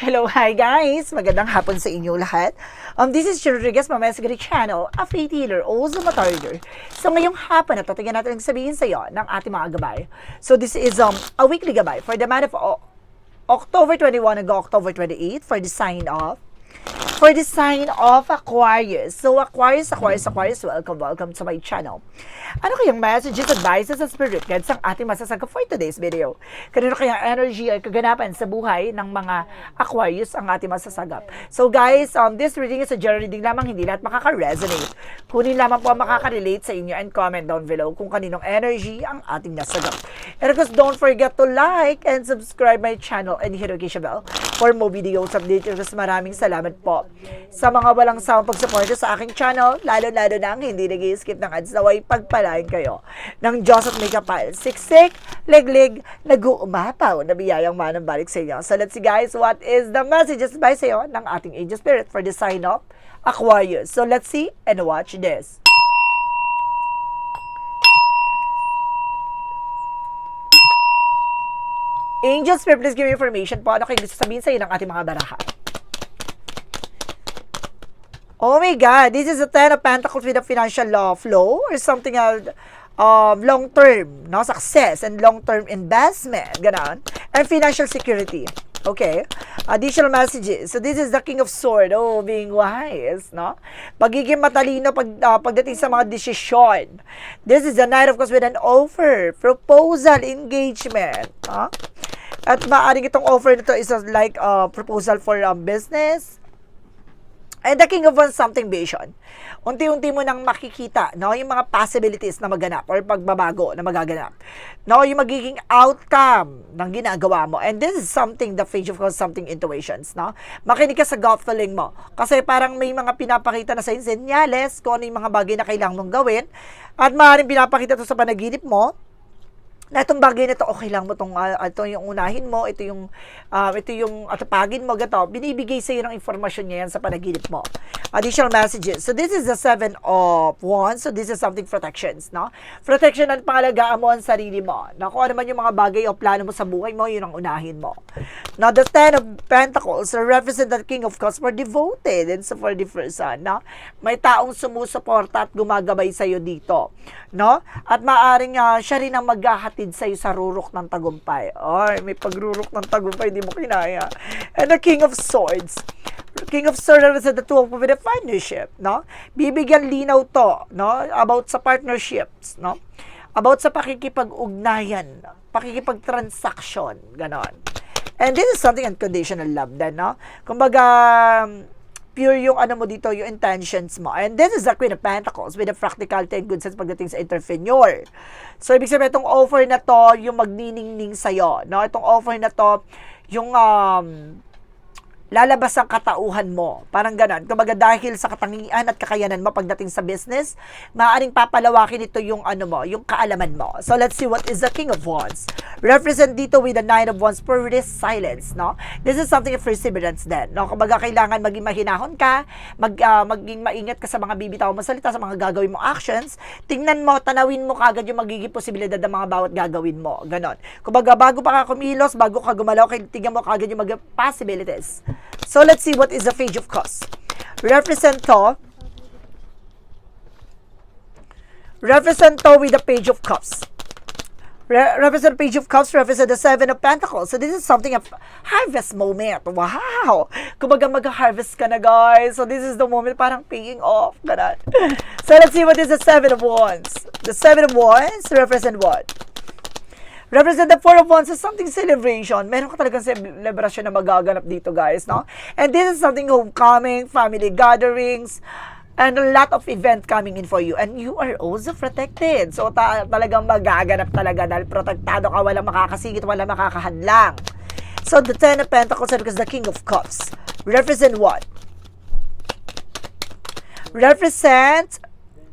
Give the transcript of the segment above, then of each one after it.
Hello, hi guys! Magandang hapon sa inyo lahat. Um, this is Rodriguez, mamaya sa Greek Channel, a faith healer, also matarder. So ngayong hapon, natatigyan natin ang sabihin sa iyo ng ating mga gabay. So this is um, a weekly gabay for the month of O- October 21 hanggang October 28 for the sign of for the sign of Aquarius. So, Aquarius, Aquarius, Aquarius, welcome, welcome to my channel. Ano kayang messages, advices, and spirit guides ang ating masasaga for today's video? Kanino kayang energy ay kaganapan sa buhay ng mga Aquarius ang ating masasagap? So, guys, um, this reading is a general reading lamang, hindi lahat makaka-resonate. Kunin lamang po ang makaka-relate sa inyo and comment down below kung kaninong energy ang ating nasagap. And of course, don't forget to like and subscribe my channel and hit the bell for more videos update. Mas maraming salamat po sa mga walang sawang pagsuporta sa aking channel, lalo-lalo na ang hindi nag skip ng ads naway pagpalain kayo ng Diyos at may kapal. Siksik, leglig, nag-uumapaw na biyayang manang balik sa inyo. So let's see guys, what is the messages by sa iyo ng ating angel spirit for the sign of Aquarius. So let's see and watch this. Angel Spirit, please give me information po. Ano kayo gusto sabihin sa iyo ng ating mga baraha? Oh my God, this is a Ten of Pentacles with a financial law flow or something else, um, long-term, no? Success and long-term investment, ganon. And financial security. Okay. Additional messages. So this is the King of Sword. Oh, being wise, no? Pagiging matalino pag, ah, pagdating sa mga desisyon. This is the Knight of Cups with an offer, proposal, engagement. No? At maaaring itong offer nito is a, like a proposal for um, business, And the King of Wands, something vision. Unti-unti mo nang makikita, no, yung mga possibilities na maganap or pagbabago na magaganap. No, yung magiging outcome ng ginagawa mo. And this is something, the page of course, something intuitions, no? Makinig ka sa gut feeling mo. Kasi parang may mga pinapakita na sa senyales kung ano yung mga bagay na kailangan mong gawin. At maaaring pinapakita to sa panaginip mo na itong bagay na to, okay lang mo itong, uh, ito yung unahin mo, ito yung, uh, ito yung atapagin mo, gato. Binibigay sa iyo ng informasyon niya yan sa panaginip mo. Additional messages. So, this is the seven of wands. So, this is something protections, no? Protection at pangalagaan mo ang sarili mo. Na kung ano man yung mga bagay o plano mo sa buhay mo, yun ang unahin mo. Now, the ten of pentacles represent the king of cups for devoted and so for the person, no? May taong sumusuporta at gumagabay sa iyo dito, no? At maaring uh, siya rin ang maghahatid sa iyo sa rurok ng tagumpay. Ay, may pagrurok ng tagumpay, hindi mo kinaya. And the king of swords, King of Swords represent the two of with a partnership, no? Bibigyan linaw to, no? About sa partnerships, no? About sa pakikipag-ugnayan, pakikipag-transaction, ganon. And this is something unconditional love din, no? Kumbaga, pure yung ano mo dito, yung intentions mo. And this is the Queen of Pentacles with a practicality and good sense pagdating sa entrepreneur. So, ibig sabihin, itong offer na to, yung magniningning sa'yo, no? Itong offer na to, yung um, lalabas ang katauhan mo. Parang ganon. Kumbaga dahil sa katangian at kakayanan mo pagdating sa business, maaaring papalawakin ito yung ano mo, yung kaalaman mo. So let's see what is the King of Wands. Represent dito with the Nine of Wands for this silence, no? This is something of perseverance din, no? Kumbaga kailangan maging mahinahon ka, mag, uh, maging maingat ka sa mga bibitaw mo salita, sa mga gagawin mo actions. Tingnan mo, tanawin mo kagad yung magiging posibilidad ng mga bawat gagawin mo. Ganon. Kumbaga bago pa ka kumilos, bago ka gumalaw, tingnan mo kagad yung mga possibilities. So let's see what is the Page of Cups. Represent to. Represent to with the Page of Cups. Re- represent Page of Cups, represent the Seven of Pentacles. So this is something of harvest moment. Wow! Kumbaga mag-harvest ka na guys. So this is the moment parang paying off. Ganun. So let's see what is the Seven of Wands. The Seven of Wands represent what? Represent the four of wands as something celebration. Meron ka talagang celebration na magaganap dito, guys, no? And this is something homecoming, family gatherings, and a lot of event coming in for you. And you are also protected. So, ta- talagang magaganap talaga dahil protektado ka, walang makakasingit, walang makakahadlang. So, the Ten of Pentacles because the King of Cups represent what? Represent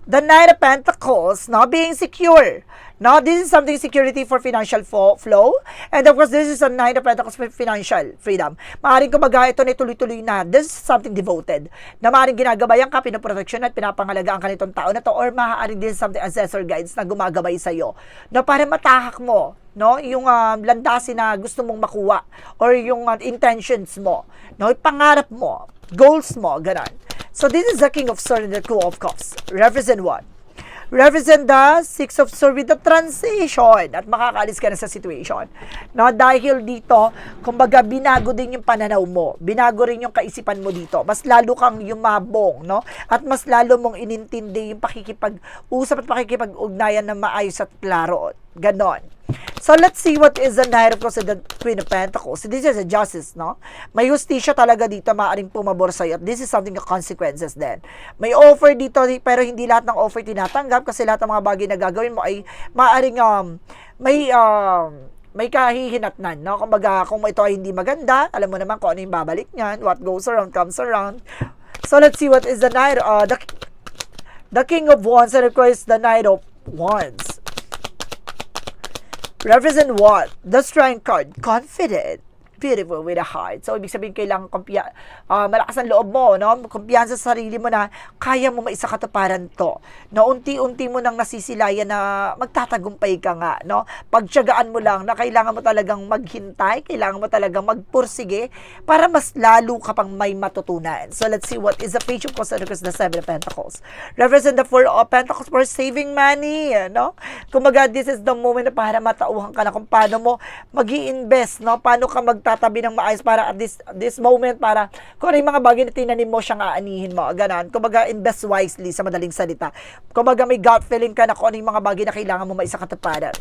the Knight of Pentacles, no? Being secure. Now, this is something security for financial flow. And of course, this is a Nine of Pentacles financial freedom. Maaring kumbaga ito na tuloy-tuloy na. This is something devoted. Na maaring ginagabayan ka, pinoprotection at pinapangalagaan ka nitong tao na to or maaaring this is something ancestor guides na gumagabay sa'yo. Na para matahak mo no yung um, landasin na gusto mong makuha or yung uh, intentions mo no yung pangarap mo goals mo ganun so this is the king of swords and the two of cups represent what represent the six of swords with the transition at makakaalis ka na sa situation. No, dahil dito, kumbaga binago din yung pananaw mo. Binago rin yung kaisipan mo dito. Mas lalo kang yumabong, no? At mas lalo mong inintindi yung pakikipag-usap at pakikipag-ugnayan na maayos at klaro. Ganon. So let's see what is the Cups and the Queen of Pentacles. This is a justice, no? May justisya talaga dito maaring pumabor sa'yo. At this is something of consequences din. May offer dito pero hindi lahat ng offer tinatanggap kasi lahat ng mga bagay na gagawin mo ay maaring um, may um, may kahihinatnan, no? Kumbaga, kung ito ay hindi maganda, alam mo naman kung ano yung babalik niyan. What goes around comes around. So let's see what is the Knight, uh, the, the King of Wands and of course the Knight of Wands. Represent what? The strength card. Confident. Beautiful with a heart. So, ibig sabihin, kailangan kumpiya, ah, malakas ang loob mo, no? Kumpiyansa sa sarili mo na kaya mo maisa katuparan to. No, unti-unti mo nang nasisilayan na magtatagumpay ka nga, no? Pagtyagaan mo lang na kailangan mo talagang maghintay, kailangan mo talagang magpursige para mas lalo ka pang may matutunan. So, let's see what is the page of and the Seven of Pentacles. Represent the Four of Pentacles for saving money, no? Kumbaga, this is the moment na para matauhan ka na kung paano mo mag invest no? Paano ka magtatabi ng maayos para at this, this moment, para kung ano yung mga bagay na tinanim mo, siyang aanihin mo, ganon. Kumbaga, invest wisely sa madaling salita. Kumbaga, may gut feeling ka na kung ano yung mga bagay na kailangan mo maisa katuparan.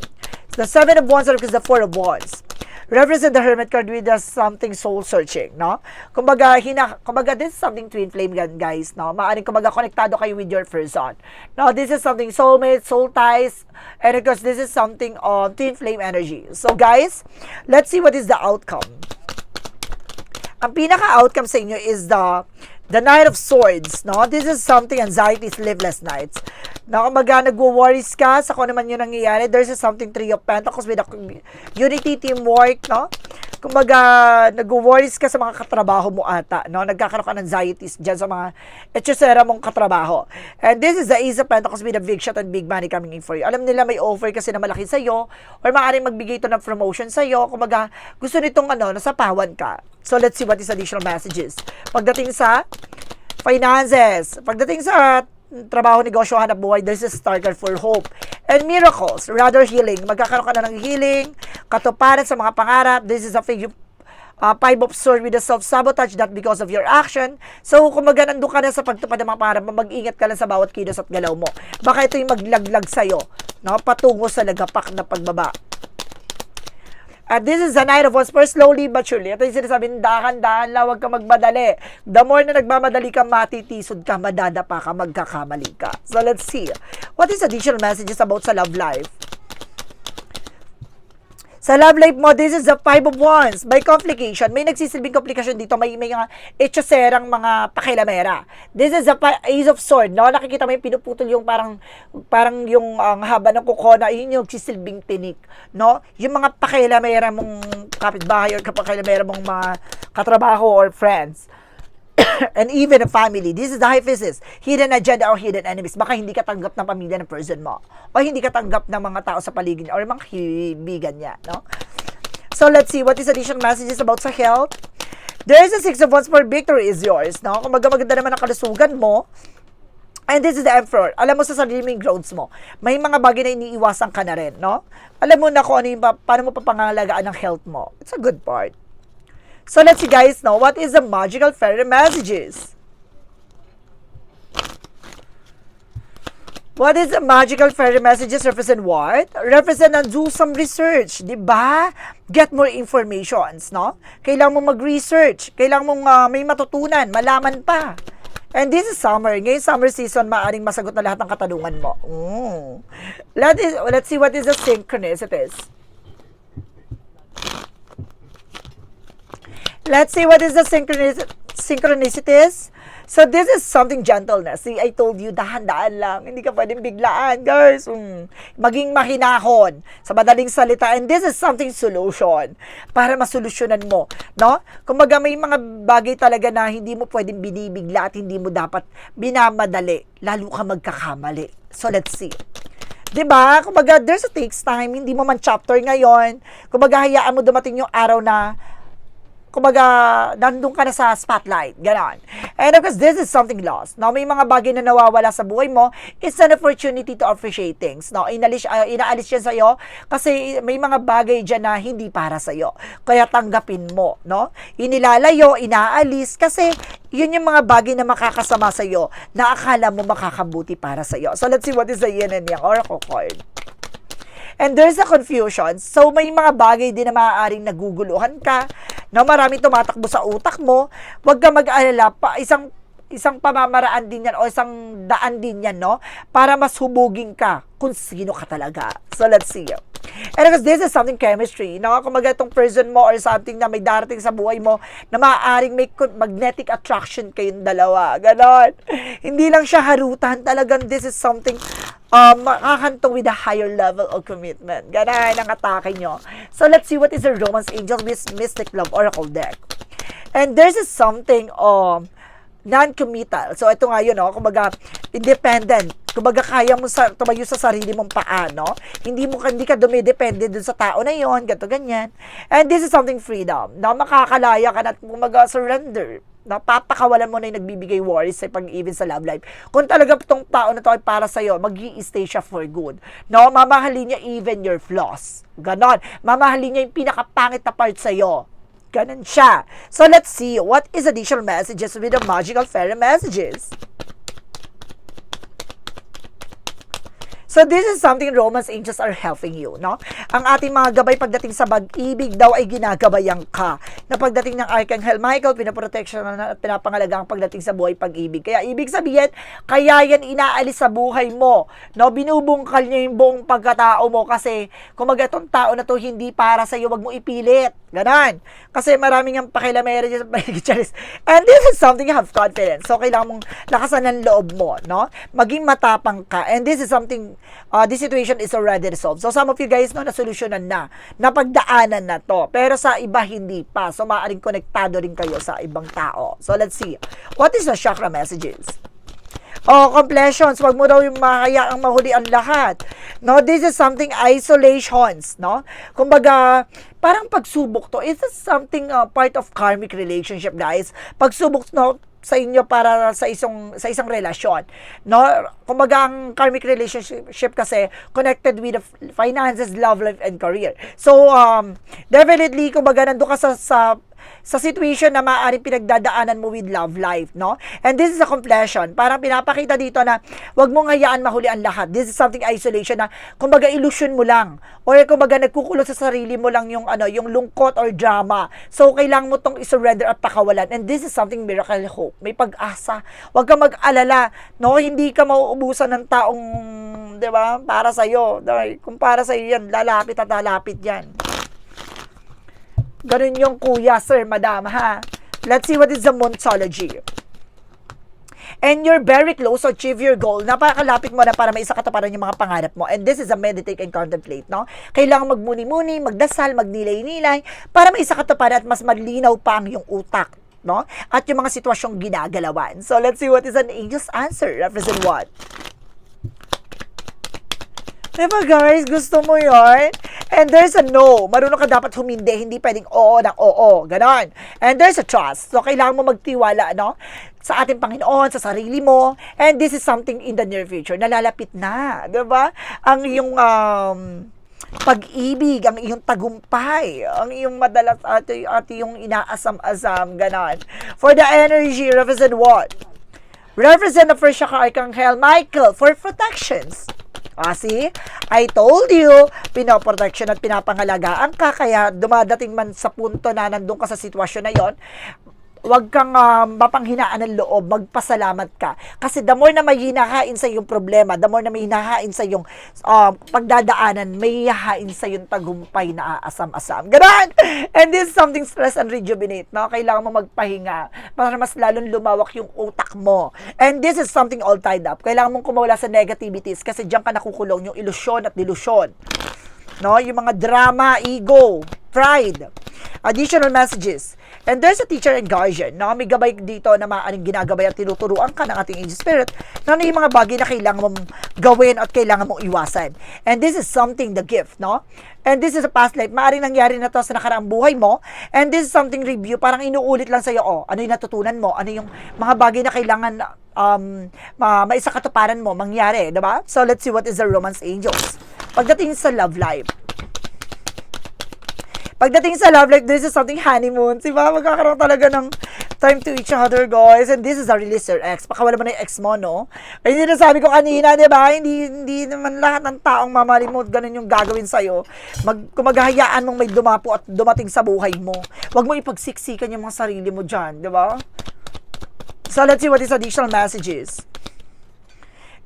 The Seven of Wands is the Four of Wands represent the hermit card with the something soul searching, no? Kumbaga, hina, kumbaga, this is something twin flame gan, guys, no? Maaring kumbaga, konektado kayo with your person. No, this is something soulmate, soul ties, and of course, this is something of twin flame energy. So, guys, let's see what is the outcome. Ang pinaka-outcome sa inyo is the The Knight of Swords, no? This is something anxiety, sleepless nights. Na kumbaga, nagwo-worries ka sa kung ano man yung nangyayari. There's something Three of Pentacles with a unity, teamwork, no? Kumbaga, nagwo-worries ka sa mga katrabaho mo ata, no? Nagkakaroon ka ng anxieties dyan sa mga etchesera mong katrabaho. And this is the Ace of Pentacles with a big shot and big money coming in for you. Alam nila may offer kasi na malaki sa'yo or maaaring magbigay ito ng promotion sa'yo. Kumbaga, gusto nitong ano, nasapawan ka. So, let's see what is additional messages. Pagdating sa finances, pagdating sa trabaho, negosyo, hanap buhay, there's a starter for hope. And miracles, rather healing. Magkakaroon ka na ng healing, katuparan sa mga pangarap. This is a figure uh, five of swords with a self-sabotage not because of your action. So, kumaga nandun ka na sa pagtupad ng mga pangarap mag-ingat ka lang sa bawat kilos at galaw mo. Baka ito yung maglaglag sa'yo, no? patungo sa nagapak na pagbaba. At this is the night of us for slowly but surely. Ito yung sinasabi, dahan-dahan lang, huwag ka magmadali. The more na nagmamadali ka, matitisod ka, madadapa ka, magkakamali ka. So let's see. What is additional messages about sa love life? Sa love life mo, this is the five of wands. May complication. May nagsisilbing complication dito. May, may mga etchoserang mga pakilamera. This is the ace of sword. No? Nakikita mo yung pinuputol yung parang, parang yung ang haba ng kuko na yun yung sisilbing tinik. No? Yung mga pakilamera mong kapitbahay or kapakilamera mong mga katrabaho or friends. and even a family. This is the high physis. Hidden agenda or hidden enemies. Baka hindi ka tanggap ng pamilya ng person mo. O hindi ka tanggap ng mga tao sa paligid niya or mga kaibigan niya. No? So, let's see. What is additional messages about sa health? There is a six of wands for victory is yours. No? Kung maganda naman ang kalusugan mo, And this is the emperor. Alam mo sa sarili mong growths mo, may mga bagay na iniiwasan ka na rin, no? Alam mo na kung ano yung, paano mo papangalagaan ng health mo. It's a good part. So let's see guys know what is the magical fairy messages. What is the magical fairy messages represent what? Represent and do some research, di ba? Get more informations, no? Kailangan mo mag-research, kailangan mong uh, may matutunan, malaman pa. And this is summer. Ngayon summer season, maaaring masagot na lahat ng katanungan mo. Mm. Let is, let's see what is the synchronicities. Let's see what is the synchronicity. synchronicities. So this is something gentleness. See, I told you, dahan-daan lang. Hindi ka pwedeng biglaan, guys. Mm. Maging mahinahon sa madaling salita. And this is something solution para masolusyonan mo. No? Kumbaga may mga bagay talaga na hindi mo pwedeng binibigla at hindi mo dapat binamadali. Lalo ka magkakamali. So let's see. 'Di ba? Kumbaga there's a takes time, hindi mo man chapter ngayon. Kumbaga hayaan mo dumating yung araw na kumbaga, nandun ka na sa spotlight. Ganon. And of course, this is something lost. No, may mga bagay na nawawala sa buhay mo. It's an opportunity to appreciate things. No, inalis, uh, inaalis yan sa'yo kasi may mga bagay dyan na hindi para sa'yo. Kaya tanggapin mo. No? Inilalayo, inaalis kasi yun yung mga bagay na makakasama sa'yo na akala mo makakabuti para sa'yo. So, let's see what is the yin and yang oracle card. And there's a confusion. So, may mga bagay din na maaaring naguguluhan ka, na marami tumatakbo sa utak mo. Huwag ka mag-alala pa, isang isang pamamaraan din yan o isang daan din yan, no? Para mas hubugin ka kung sino ka talaga. So, let's see. And this is something chemistry, no? Kung itong person mo or something na may darating sa buhay mo na maaaring may magnetic attraction kayong dalawa. Ganon. Hindi lang siya harutan. Talagang this is something um, makakantong with a higher level of commitment. Ganon ang atake nyo. So, let's see what is the Romance Angel with Mystic Love Oracle deck. And there's is something um, non-committal. So, ito nga yun, no? kumbaga, independent. Kumbaga, kaya mo sa, tumayo sa sarili mong paa, no? Hindi mo, hindi ka dumidepende dun sa tao na yon ganto ganyan. And this is something freedom, na makakalaya ka na, kumbaga, surrender. Napapakawalan mo na yung nagbibigay worries sa pag-ibig sa love life. Kung talaga itong tao na to ay para sa'yo, mag stay siya for good. No? Mamahalin niya even your flaws. Ganon. Mamahalin niya yung pinakapangit na part sa'yo. Ganun siya. So, let's see what is additional messages with the magical fairy messages. So this is something Romance angels are helping you, no? Ang ating mga gabay pagdating sa pag-ibig daw ay ginagabayan ka. Na pagdating ng Archangel Michael, pinaprotection na pinapangalaga ang pagdating sa buhay pag-ibig. Kaya ibig sabihin, kaya yan inaalis sa buhay mo. No, binubungkal niya yung buong pagkatao mo kasi kung itong tao na to hindi para sa iyo, wag mo ipilit. Ganon. Kasi maraming ang pakilamera dyan sa paligid And this is something you have confidence. So, kailangan mong lakasan ng loob mo, no? Maging matapang ka. And this is something, uh, this situation is already resolved. So, some of you guys, no, nasolusyonan na. Napagdaanan na to. Pero sa iba, hindi pa. So, maaaring konektado rin kayo sa ibang tao. So, let's see. What is the chakra messages? Oh, completions. Wag mo daw yung mahaya ang mahuli ang lahat. No, this is something isolations, no? Kumbaga, parang pagsubok to. Is this something uh, part of karmic relationship, guys? Pagsubok no, sa inyo para sa isang sa isang relasyon. No? Kumbaga ang karmic relationship kasi connected with the finances love life and career. So um definitely kumbaga nandoon ka sa, sa sa situation na maaaring pinagdadaanan mo with love life, no? And this is a completion. Parang pinapakita dito na wag mong hayaan mahuli ang lahat. This is something isolation na kumbaga illusion mo lang or kumbaga nagkukulot sa sarili mo lang yung ano, yung lungkot or drama. So kailangan mo tong isurrender at pakawalan. And this is something miracle hope. May pag-asa. Wag ka mag-alala, no? Hindi ka mauubusan ng taong 'di ba? Para sa iyo. Kung para sa iyo 'yan, lalapit at lalapit 'yan. Ganun yung kuya, sir, madam, ha? Let's see what is the Montology. And you're very close to achieve your goal. Napakalapit mo na para may isa kataparan yung mga pangarap mo. And this is a meditate and contemplate, no? Kailangan magmuni-muni, magdasal, magnilay-nilay para may isa kataparan at mas malinaw pa ang yung utak, no? At yung mga sitwasyong ginagalawan. So, let's see what is an angel's answer. Represent what? Diba guys, gusto mo yon? And there's a no. Marunong ka dapat humindi. Hindi pwedeng oo na oo. Ganon. And there's a trust. So, kailangan mo magtiwala, no? Sa ating Panginoon, sa sarili mo. And this is something in the near future. Nalalapit na. Diba? Ang iyong um, pag-ibig, ang iyong tagumpay, ang iyong madalas at, at yung inaasam-asam, ganon. For the energy, represent what? Represent the first chakra Archangel Michael for protections. Ah, see? I told you, pinoprotection at pinapangalagaan ka, kaya dumadating man sa punto na nandun ka sa sitwasyon na yon, wag kang ah, mapanghinaan ng loob, magpasalamat ka. Kasi the more na may hinahain sa yung problema, the more na may hinahain sa yung ah, pagdadaanan, may hihahain sa yung tagumpay na aasam-asam. Ganun! And this is something stress and rejuvenate, no? Kailangan mo magpahinga para mas lalong lumawak yung utak mo. And this is something all tied up. Kailangan mong kumawala sa negativities kasi diyan ka nakukulong yung ilusyon at delusyon no? Yung mga drama, ego, pride, additional messages. And there's a teacher and guardian, no? May gabay dito na maaaring ginagabay at tinuturuan ka ng ating angel spirit na ano yung mga bagay na kailangan mong gawin at kailangan mong iwasan. And this is something, the gift, no? And this is a past life. Maaaring nangyari na to sa nakaraang buhay mo. And this is something review. Parang inuulit lang sa'yo, oh, ano yung natutunan mo? Ano yung mga bagay na kailangan um, ma maisa katuparan mo, mangyari, diba? So, let's see what is the romance angels. Pagdating sa love life, Pagdating sa love life, this is something honeymoon. Diba? Magkakaroon talaga ng time to each other, guys. And this is a release your ex. Pakawala mo na yung ex mo, no? Ay, hindi na sabi ko kanina, di ba? Hindi, hindi naman lahat ng taong mamali mo, ganun yung gagawin sa'yo. Mag, kung maghahayaan mong may dumapo at dumating sa buhay mo, huwag mo ipagsiksikan yung mga sarili mo dyan, di ba? So, let's see what is additional messages.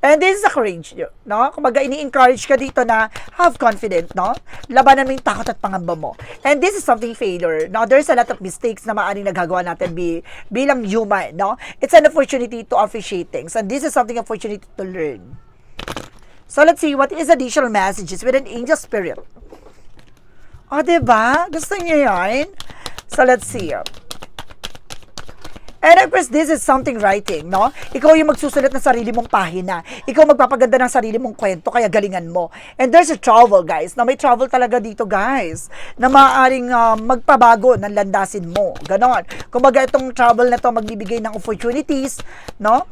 And this is a courage, no? Kumbaga, ini-encourage ka dito na have confidence, no? Labanan mo yung takot at pangamba mo. And this is something failure. Now, there's a lot of mistakes na maaaring nagagawa natin bi bilang human, no? It's an opportunity to appreciate things. And this is something opportunity to learn. So, let's see what is additional messages with an angel spirit. O, oh, diba? Gusto niyo yan? So, let's see. And of course, this is something writing, no? Ikaw yung magsusulat ng sarili mong pahina. Ikaw magpapaganda ng sarili mong kwento, kaya galingan mo. And there's a travel, guys, na may travel talaga dito, guys, na maaaring uh, magpabago ng landasin mo. Ganon. Kumbaga, itong travel na to magbibigay ng opportunities, no?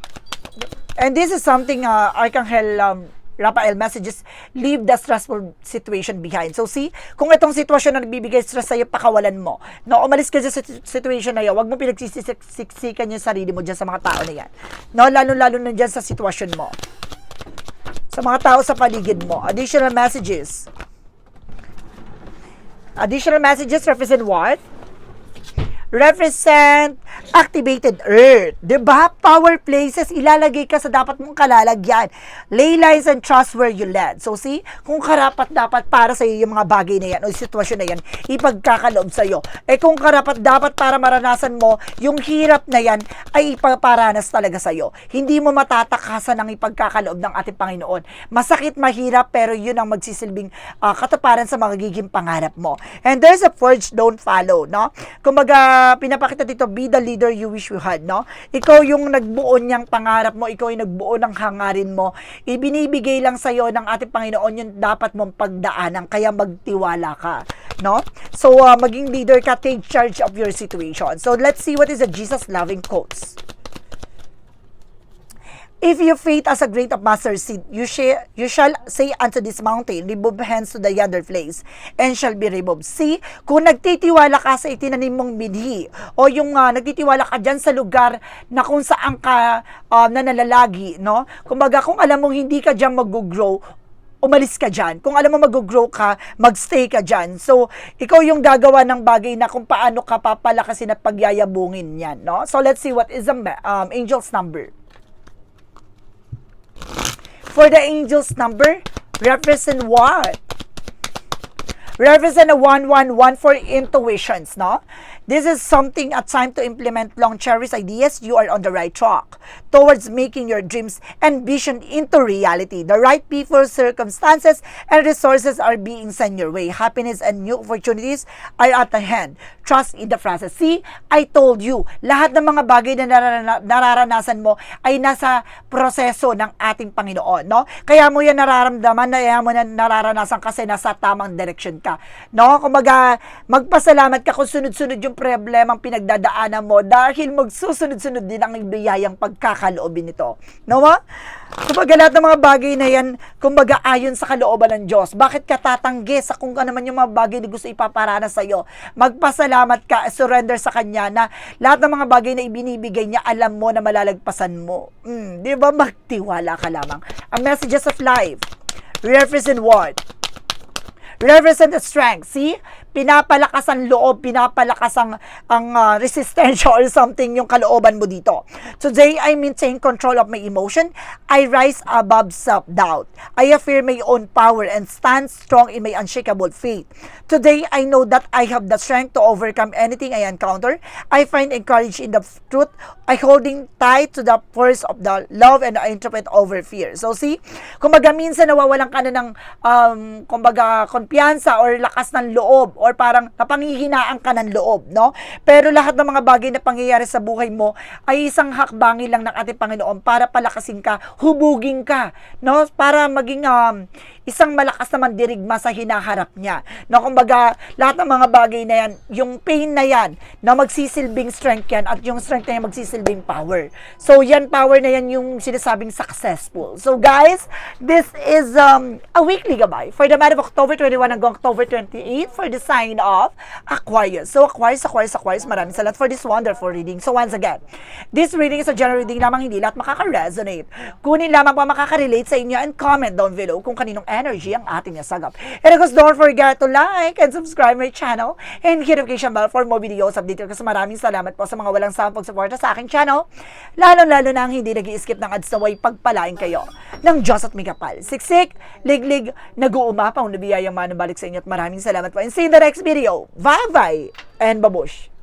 And this is something uh, Archangel um, Rafael messages, leave the stressful situation behind. So see, kung itong sitwasyon na nagbibigay stress sa'yo, pakawalan mo. No, umalis ka sa situation na yun, huwag mo pinagsisiksikan yung sarili mo dyan sa mga tao na yan. No, lalo-lalo na dyan sa sitwasyon mo. Sa mga tao sa paligid mo. Additional messages. Additional messages represent what? Represent activated earth. ba? Power places ilalagay ka sa dapat mong kalalagyan. Lay lines and trust where you land. So see, kung karapat dapat para sa iyo yung mga bagay na yan o sitwasyon na yan, ipagkakaloob sa iyo. Eh kung karapat dapat para maranasan mo yung hirap na yan ay ipaparanas talaga sa iyo. Hindi mo matatakasan ang ipagkakaloob ng ating Panginoon. Masakit, mahirap, pero yun ang magsisilbing uh, katuparan sa magiging pangarap mo. And there's a forge don't follow, no? Kumbaga, pinapakita dito, be the leader you wish you had, no? Ikaw yung nagbuo niyang pangarap mo, ikaw yung nagbuo ng hangarin mo. Ibinibigay lang sa'yo ng ating Panginoon yung dapat mong pagdaanan, kaya magtiwala ka, no? So, uh, maging leader ka, take charge of your situation. So, let's see what is the Jesus-loving quotes. If your faith as a grain of mustard seed, you, shall, you shall say unto this mountain, remove hence to the yonder place, and shall be removed. See, kung nagtitiwala ka sa itinanim mong binhi, o yung uh, nagtitiwala ka dyan sa lugar na kung saan ka uh, nananalagi, no? Kumbaga, kung alam mong hindi ka dyan mag-grow, umalis ka dyan. Kung alam mo mag-grow ka, magstay ka dyan. So, ikaw yung gagawa ng bagay na kung paano ka papalakasin at pagyayabungin yan, no? So, let's see what is the um, angel's number. For the angel's number, represent what? Represent a 111 for intuitions, no? This is something a time to implement long cherished ideas. You are on the right track towards making your dreams and vision into reality. The right people, circumstances, and resources are being sent your way. Happiness and new opportunities are at hand. Trust in the process. See, I told you, lahat ng mga bagay na nararanasan mo ay nasa proseso ng ating Panginoon, no? Kaya mo yan nararamdaman, na mo na nararanasan kasi nasa tamang direction ka, no? Kumbaga, magpasalamat ka kung sunod-sunod yung problemang pinagdadaanan mo dahil magsusunod-sunod din ang biyayang pagkakaloobin nito. No ba? Kumbaga lahat ng mga bagay na yan, kumbaga ayon sa kalooban ng Diyos. Bakit ka tatanggi sa kung ano man yung mga bagay na gusto ipaparana sa iyo? Magpasalamat ka, surrender sa Kanya na lahat ng mga bagay na ibinibigay niya, alam mo na malalagpasan mo. Mm, di ba? Magtiwala ka lamang. Ang messages of life, represent what? represent the strength. See? Pinapalakas ang loob, pinapalakas ang, ang ah, resistensya or something yung kalooban mo dito. Today, I maintain control of my emotion. I rise above self-doubt. I affirm my own power and stand strong in my unshakable faith. Today, I know that I have the strength to overcome anything I encounter. I find encourage in the truth. I holding tight to the force of the love and I interpret over fear. So see, kumbaga minsan nawawalan ka na ng um, kumbaga kumpiyansa or lakas ng loob or parang napanghihinaan ka ng loob, no? Pero lahat ng mga bagay na pangyayari sa buhay mo ay isang hakbangin lang ng ating Panginoon para palakasin ka, hubugin ka, no? Para maging um, isang malakas naman dirigma sa hinaharap niya. No, kumbaga, lahat ng mga bagay na yan, yung pain na yan, na magsisilbing strength yan, at yung strength na yan magsisilbing power. So, yan, power na yan yung sinasabing successful. So, guys, this is um, a weekly gabay for the month of October 21 hanggang October 28 for the sign of Aquarius. So, Aquarius, Aquarius, Aquarius, maraming salamat for this wonderful reading. So, once again, this reading is a general reading lamang hindi lahat makaka-resonate. Kunin lamang pa makaka-relate sa inyo and comment down below kung kaninong energy ang ating nasagap. And of course, don't forget to like and subscribe my channel and hit notification bell for more videos update kasi maraming salamat po sa mga walang sawang pagsuporta sa aking channel. Lalo-lalo na ang hindi nag skip ng ads na way pagpalain kayo ng Diyos at Mikapal. Siksik, liglig, nag-uumapaw na biyayang manubalik sa inyo at maraming salamat po. And see you in the next video. Bye-bye and babush!